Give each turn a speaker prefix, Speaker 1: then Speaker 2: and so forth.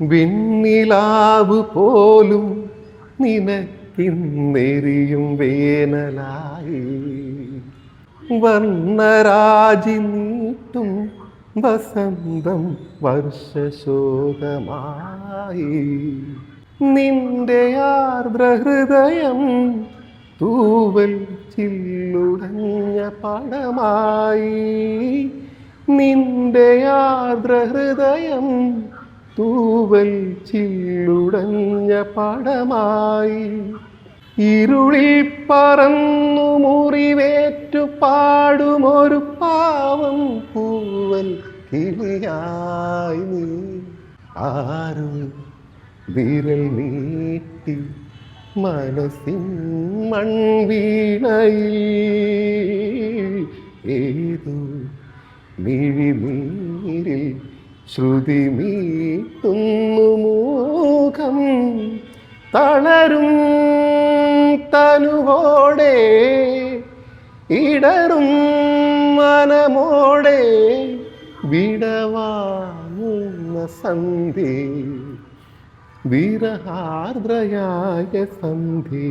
Speaker 1: വിണ്ണിലാവ് പോലും നിനക്കിന്നെറിയും വേനലായി. വർണരാജി നീട്ടും വസന്തം വർഷശോകമായി. നിന്റെ ആർദ്രഹൃദയം തൂവൽ ചില്ലുടഞ്ഞ പടമായി നിന്റെ ആർദ്രഹൃദയം തൂവൽ ചില്ലുടഞ്ഞ പടമായി. ഇരുളിൽ പറന്നു മുറിവേറ്റു പാടുമൊരു പാവം പൂവൽ കിളിയായി നീ. ആരും വിരൽ നീട്ടി മനസ്സിൻ മൺവീണയിൽ ഏതു മിഴിനീരിൽ ശ്രുതി മീട്ടുന്നു മൂഖം തളരും തനുവോടെ ഇടറും മനമോടെ വിടവാങ്ങുന്ന സന്ധി വിരഹാർദ്രയായ സന്ധ്യേ